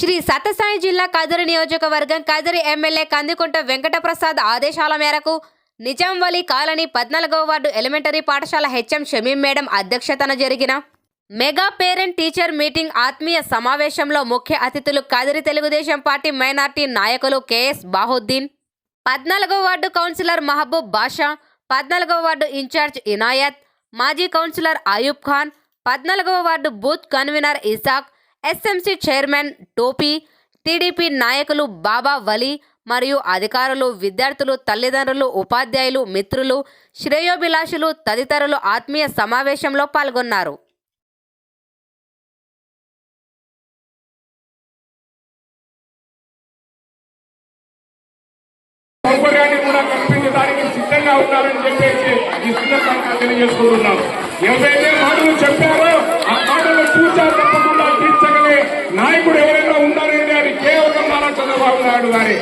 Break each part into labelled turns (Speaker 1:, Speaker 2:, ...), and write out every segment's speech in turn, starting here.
Speaker 1: శ్రీ సత్యసాయి జిల్లా కదిరి నియోజకవర్గం కదిరి ఎమ్మెల్యే కందికుంట వెంకటప్రసాద్ ఆదేశాల మేరకు నిజాంవలి కాలనీ పద్నాలుగవ వార్డు ఎలిమెంటరీ పాఠశాల హెచ్ఎం షమీం మేడం అధ్యక్షతన జరిగిన మెగా పేరెంట్ టీచర్ మీటింగ్ ఆత్మీయ సమావేశంలో ముఖ్య అతిథులు కదిరి తెలుగుదేశం పార్టీ మైనార్టీ నాయకులు కెఎస్ బాహుద్దీన్ పద్నాలుగవ వార్డు కౌన్సిలర్ మహబూబ్ బాషా పద్నాలుగో వార్డు ఇన్ఛార్జ్ ఇనాయత్ మాజీ కౌన్సిలర్ అయూబ్ ఖాన్ పద్నాలుగవ ward booth convener Isaq SMC chairman టోపీ టీడీపీ నాయకులు బాబా వలి మరియు అధికారులు విద్యార్థులు తల్లిదండ్రులు ఉపాధ్యాయులు మిత్రులు శ్రేయోభిలాషులు తదితరులు ఆత్మీయ సమావేశంలో పాల్గొన్నారు.
Speaker 2: సౌకర్యాన్ని కూడా కల్పించడానికి సిద్ధంగా ఉన్నారని చెప్పేసి ఈ సందర్భంగా తెలియజేసుకుంటున్నాం ఎవరైతే మాటలు చెప్పారు నాయకుడు ఎవరైనా ఉన్నారంటే అది కేవలం నారా చంద్రబాబు నాయుడు గారి.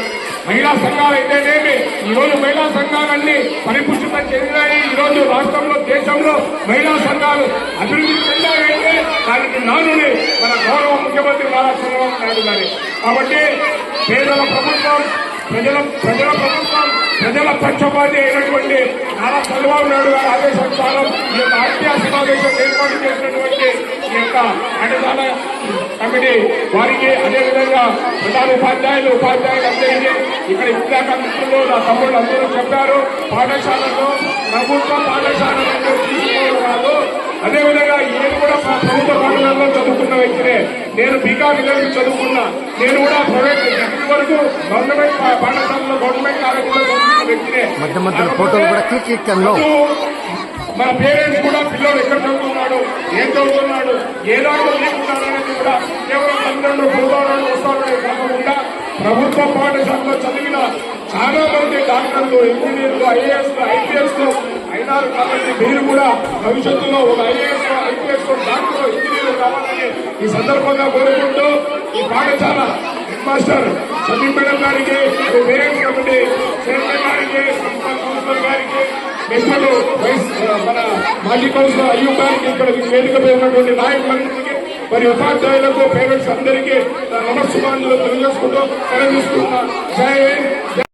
Speaker 2: మహిళా సంఘాలు అయితేనేమి? ఈ రోజు మహిళా సంఘాలన్నీ పరిపుష్టితం చెందినాయి. ఈ రోజు రాష్ట్రంలో దేశంలో మహిళా సంఘాలు అభివృద్ధి చెందాయంటే దానికి నానుని మన గౌరవ ముఖ్యమంత్రి నారా చంద్రబాబు నాయుడు గారి. కాబట్టి పేదల ప్రభుత్వం ప్రజల ప్రజల ప్రభుత్వం ప్రజల పక్షపాతి అయినటువంటి నారా చంద్రబాబు నాయుడు గారి ఆదేశానుసారం ఈ యొక్క ఆత్మీయ సమావేశం ఏర్పాటు చేసినటువంటి ఈ యొక్క అన్నదాన కమిటీ వారికి అదేవిధంగా ప్రధాన ఉపాధ్యాయులు ఉపాధ్యాయులు అందరికీ ఇక్కడ ఇందాక మిత్రులు నా తమ్ముళ్ళు అందరూ చెప్పారు పాఠశాలలో ప్రభుత్వ పాఠశాలలో తీసుకోవడం కాదు అదేవిధంగా నేను కూడా ప్రభుత్వ పాఠశాలలో చదువుకున్న వ్యక్తినే. నేను బీకా విలేజ్ చదువుకున్నా. నేను కూడా ప్రైవేట్ ఎక్కడి వరకు గవర్నమెంట్ పా- పాఠశాలలో గవర్నమెంట్ కాలేజీలో చదువుకున్న వ్యక్తినే
Speaker 3: మధ్య మధ్యలో ఫోటోలు కూడా క్లిక్ క్లిక్
Speaker 2: మన పేరెంట్స్ కూడా పిల్లలు ఎక్కడ చదువుతున్నాడు? ఏం చదువుతున్నాడు? ఏ దాంట్లో లేకున్నాడు కూడా కేవలం తల్లిదండ్రులు పోతాడు వస్తాడు కాకుండా ప్రభుత్వ పాఠశాలలో చదివిన చాలా మంది డాక్టర్లు ఇంజనీర్లు ఐఏఎస్ ఐపీఎస్ అయినారు కాబట్టి మీరు కూడా భవిష్యత్తులో ఒక ఐఏఎస్ ఐపీఎస్ డాక్టర్ ఇంజనీర్లు కావాలని ఈ సందర్భంగా కోరుకుంటూ ఈ పాఠశాల మాస్టర్ సతీ మేడం గారికి పేరెంట్స్ కమిటీ చైర్మన్ గారికి కౌన్సిలర్ గారికి మిత్రులు మన మాజీ కౌన్సిలర్ అయ్యూబ్ గారికి ఇక్కడ వేదికపై ఉన్నటువంటి నాయకులందరికీ మరి ఉపాధ్యాయులకు పేరెంట్స్ అందరికీ నమస్సుమానులు తెలియజేసుకుంటూ సెలవు జై